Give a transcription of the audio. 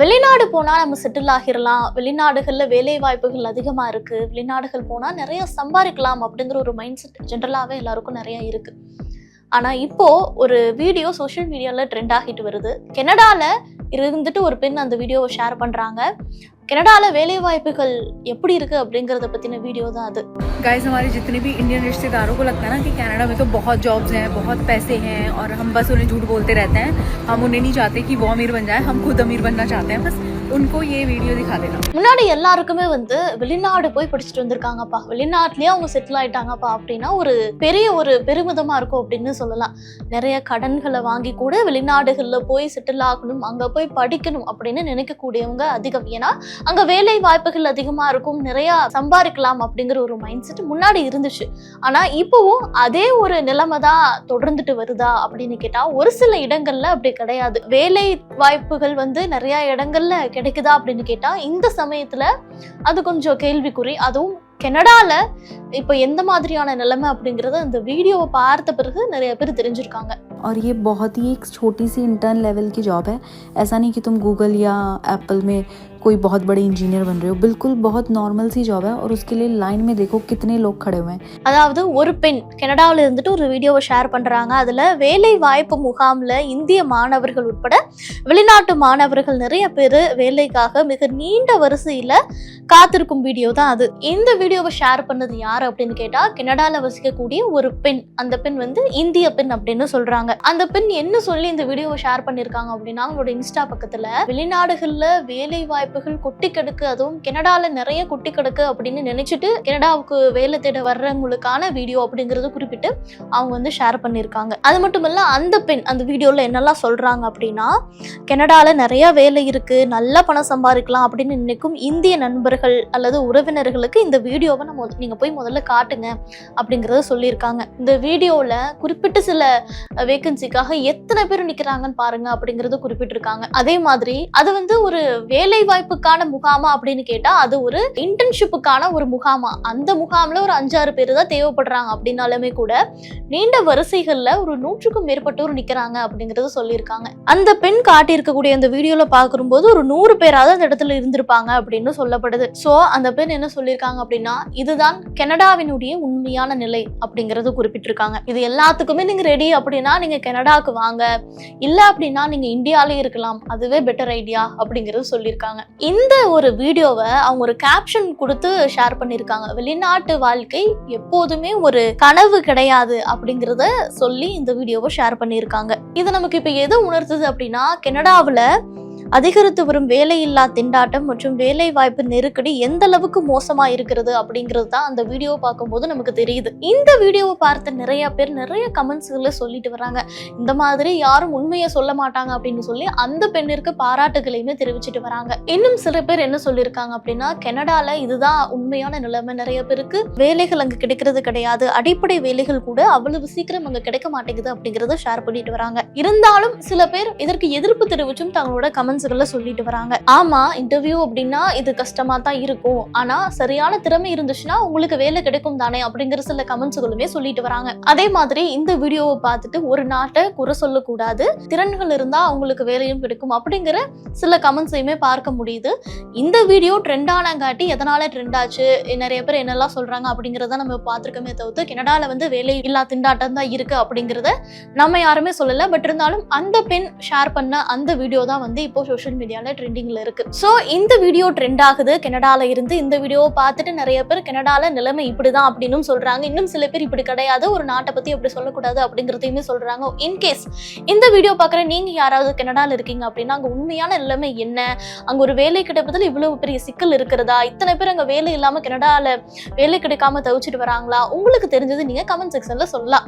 வெளிநாடு போனா நம்ம செட்டில் ஆகிடலாம் வெளிநாடுகள்ல வேலை வாய்ப்புகள் அதிகமா இருக்கு. வெளிநாடுகள் போனா நிறைய சம்பாதிக்கலாம் அப்படிங்கிற ஒரு மைண்ட் செட் ஜென்ரலாகவே எல்லாருக்கும் நிறைய இருக்கு. ஆனா இப்போ ஒரு வீடியோ சோஷியல் மீடியால ட்ரெண்ட் ஆகிட்டு வருது. கெனடாவில் இருந்துட்டு ஒரு பெண் அந்த வீடியோவை ஷேர் பண்றாங்க கனடால வேலை வாய்ப்புகள் எப்படி இருக்கு அப்படிங்கறத பத்தின வீடியோ தான் அது गाइस हमारे जितने भी इंडियन रिश्तेदारों को लगता है ना कि कनाडा में तो बहुत जॉब्स हैं बहुत पैसे हैं और हम बस उन्हें झूठ बोलते रहते हैं हम उन्हें नहीं चाहते कि वो अमीर बन जाए हम खुद अमीर बनना चाहते हैं बस उनको ये वीडियो दिखा देना முன்னாடி எல்லாருக்குமே வந்து வெளிநாடு போய் படிச்சுட்டு வந்திருக்காங்கப்பா வெளிநாட்டுலயே அவங்க செட்டில் ஆயிட்டாங்கப்பா அப்படின்னா ஒரு பெரிய ஒரு பெருமிதமா இருக்கும் அப்படின்னு சொல்லலாம் நிறைய கடன்களை வாங்கி கூட வெளிநாடுகள்ல போய் செட்டில் ஆகணும் அங்க போய் படிக்கணும் அப்படின்னு நினைக்கக்கூடியவங்க அதிகம் ஏன்னா அங்க வேலை வாய்ப்புகள் அதிகமா இருக்கும் நிறைய சம்பாதிக்கலாம் அப்படிங்கிற ஒரு மைண்ட் செட் முன்னாடி இருந்துச்சு ஆனா இப்போவும் அதே ஒரு நிலைமை தான் தொடர்ந்துட்டு வருதா அப்படின்னு கேட்டா ஒரு சில இடங்கள்ல அப்படி கிடையாது வேலை வாய்ப்புகள் வந்து நிறைய இடங்கள்ல கிடைக்குதா அப்படின்னு கேட்டா இந்த சமயத்துல அது கொஞ்சம் கேள்விக்குறி அதுவும் கனடால இப்ப எந்த மாதிரியான நிலைமை அப்படிங்கறத இந்த வீடியோவை பார்த்த பிறகு நிறைய பேர் தெரிஞ்சிருக்காங்க और ये बहुत ही एक छोटी सी इंटर्न लेवल की जॉब है ऐसा नहीं कि तुम गूगल या एप्पल में कोई बहुत बड़े इंजीनियर बन रहे हो बिल्कुल बहुत नॉर्मल सी जॉब है और उसके लिए लाइन में देखो कितने लोग खड़े हुए हैं அதாவது ஒரு பெண் கனடாவில் இருந்துட்டு ஒரு வீடியோவை ஷேர் பண்றாங்க அதுல வேலை வாய்ப்பு முகாம்ல இந்திய மாணவர்கள் உட்பட வெளிநாட்டு மாணவர்கள் நிறைய பேர் வேலைக்காக மிக நீண்ட வரிசையில காத்திருக்கும் வீடியோ தான் அது இந்த வீடியோவை ஷேர் பண்ணது யார் அப்படின்னு கேட்டா கனடால வசிக்கக்கூடிய ஒரு பெண் அந்த பெண் வந்து இந்திய பெண் அப்படின்னு சொல்றாங்க அந்த பெண் என்ன சொல்லி இந்த வீடியோவை ஷேர் பண்ணிருக்காங்க அப்படின்னா அவங்களோட இன்ஸ்டா பக்கத்துல வெளிநாடுகள்ல வேலை வாய்ப்புகள் கொட்டி கிடக்கு அதுவும் கனடால நிறைய கொட்டி கிடக்கு அப்படின்னு நினைச்சிட்டு கனடாவுக்கு வேலை தேட வர்றவங்களுக்கான வீடியோ அப்படிங்கிறது குறிப்பிட்டு அவங்க வந்து ஷேர் பண்ணியிருக்காங்க. அது மட்டும் இல்ல அந்த பெண் அந்த வீடியோல என்னெல்லாம் சொல்றாங்க அப்படின்னா கனடாவில் நிறையா வேலை இருக்குது நல்ல பணம் சம்பாதிக்கலாம் அப்படின்னு நினைக்கும் இந்திய நண்பர்கள் அல்லது உறவினர்களுக்கு இந்த வீடியோவை நம்ம நீங்கள் போய் முதல்ல காட்டுங்க அப்படிங்கிறத சொல்லியிருக்காங்க. இந்த வீடியோவில் குறிப்பிட்ட சில வேகன்சிக்காக எத்தனை பேர் நிற்கிறாங்கன்னு பாருங்க அப்படிங்கிறத குறிப்பிட்டிருக்காங்க. அதே மாதிரி அது வந்து ஒரு வேலை வாய்ப்புக்கான முகாமா அப்படின்னு கேட்டால் அது ஒரு இன்டர்ன்ஷிப்புக்கான ஒரு முகாமா. அந்த முகாமில் ஒரு அஞ்சாறு பேர் தான் தேவைப்படுறாங்க. அப்படின்னாலுமே கூட நீண்ட வரிசைகளில் ஒரு நூற்றுக்கும் மேற்பட்டோர் நிற்கிறாங்க அப்படிங்கிறத சொல்லியிருக்காங்க. அந்த பெண் காட்டி இருக்கக்கூடிய அந்த வீடியோல பார்க்கும்போது ஒரு நூறு பேராவது அந்த இடத்துல இருந்திருப்பாங்க அப்படின்னு சொல்லப்படுது. சோ அந்த பெண் என்ன சொல்லியிருக்காங்க அப்படின்னா இதுதான் கனடாவினுடைய உண்மையான நிலை அப்படிங்கறது குறிப்பிட்டிருக்காங்க. இது எல்லாத்துக்குமே நீங்க ரெடி அப்படின்னா நீங்க கனடாவுக்கு வாங்க. இல்ல அப்படின்னா நீங்க இந்தியாலே இருக்கலாம். அதுவே பெட்டர் ஐடியா அப்படிங்கறது சொல்லியிருக்காங்க. இந்த ஒரு வீடியோவை அவங்க ஒரு கேப்ஷன் கொடுத்து ஷேர் பண்ணியிருக்காங்க. வெளிநாட்டு வாழ்க்கை எப்போதுமே ஒரு கனவு கிடையாது அப்படிங்கறத சொல்லி இந்த வீடியோவை ஷேர் பண்ணியிருக்காங்க. இது நமக்கு இப்ப எது உணர்த்துது அப்படின்னா கனடாவில் அதிகரித்து வரும் வேலையில்லா திண்டாட்டம் மற்றும் வேலை வாய்ப்பு நெருக்கடி எந்த அளவுக்கு மோசமா இருக்கிறது அப்படிங்கிறது தான் அந்த வீடியோ பார்க்கும்போது நமக்கு தெரியுது. இந்த வீடியோவை பார்த்த நிறைய பேர் நிறைய கமெண்ட்ஸ்களை சொல்லிட்டு வராங்க இந்த மாதிரி யாரும் உண்மையை சொல்ல மாட்டாங்க அப்படின்னு சொல்லி அந்த பெண்ணிற்கு பாராட்டுகளையுமே தெரிவிச்சிட்டு வராங்க. இன்னும் சில பேர் என்ன சொல்லியிருக்காங்க அப்படின்னா கனடால இதுதான் உண்மையான நிலைமை. நிறைய பேருக்கு வேலைகள் அங்கே கிடைக்கிறது கிடையாது. அடிப்படை வேலைகள் கூட அவ்வளவு சீக்கிரம் அங்கே கிடைக்க மாட்டேங்குது அப்படிங்கிறத ஷேர் பண்ணிட்டு வராங்க. இருந்தாலும் சில பேர் இதற்கு எதிர்ப்பு தெரிவிச்சும் தங்களோட கமெண்ட்ஸ்களில் சொல்லிட்டு வராங்க. ஆமா இன்டர்வியூ அப்படின்னா இது கஷ்டமா தான் இருக்கும். ஆனா சரியான திறமை இருந்துச்சுன்னா உங்களுக்கு வேலை கிடைக்கும் தானே அப்படிங்கிற சில கமெண்ட்ஸ்களுமே சொல்லிட்டு வராங்க. அதே மாதிரி இந்த வீடியோவை பார்த்துட்டு ஒரு நாட்டை குறை சொல்லக்கூடாது. திறன்கள் இருந்தா அவங்களுக்கு வேலையும் கிடைக்கும் அப்படிங்கிற சில கமெண்ட்ஸையுமே பார்க்க முடியுது. இந்த வீடியோ ட்ரெண்ட் ஆனங்காட்டி எதனால ட்ரெண்ட் ஆச்சு? நிறைய பேர் என்னெல்லாம் சொல்றாங்க அப்படிங்கிறத நம்ம பார்த்துருக்கோமே தவிர்த்து கனடால வந்து வேலை இல்லா திண்டாட்டம் தான் இருக்கு அப்படிங்கிறத நம்ம யாருமே சொல்லல. பட் இருந்தாலும் அந்த பெண் ஷேர் பண்ண அந்த வீடியோ தான் வந்து இப்போ சோஷியல் மீடியாவில் ட்ரெண்டிங்கில் இருக்குது ஸோ இந்த வீடியோ ட்ரெண்ட் ஆகுது. கனடாவில் இருந்து இந்த வீடியோவை பார்த்துட்டு நிறைய பேர் கனடாவில் நிலைமை இப்படிதான் அப்படின்னு சொல்றாங்க. இன்னும் சில பேர் இப்படி கிடையாது. ஒரு நாட்டை பற்றி அப்படி சொல்லக்கூடாது அப்படிங்கிறதையுமே சொல்றாங்க. இன்கேஸ் இந்த வீடியோ பார்க்குற நீங்க யாராவது கனடாவில் இருக்கீங்க அப்படின்னா அங்கே உண்மையான நிலைமை என்ன? அங்கே ஒரு வேலை கிடைப்பதில் இவ்வளவு பெரிய சிக்கல் இருக்கிறதா? இத்தனை பேர் அங்கே வேலை இல்லாமல் கனடாவில் வேலை கிடைக்காம தவிச்சிட்டு வராங்களா? உங்களுக்கு தெரிஞ்சது நீங்கள் கமெண்ட் செக்ஷன்ல சொல்லலாம்.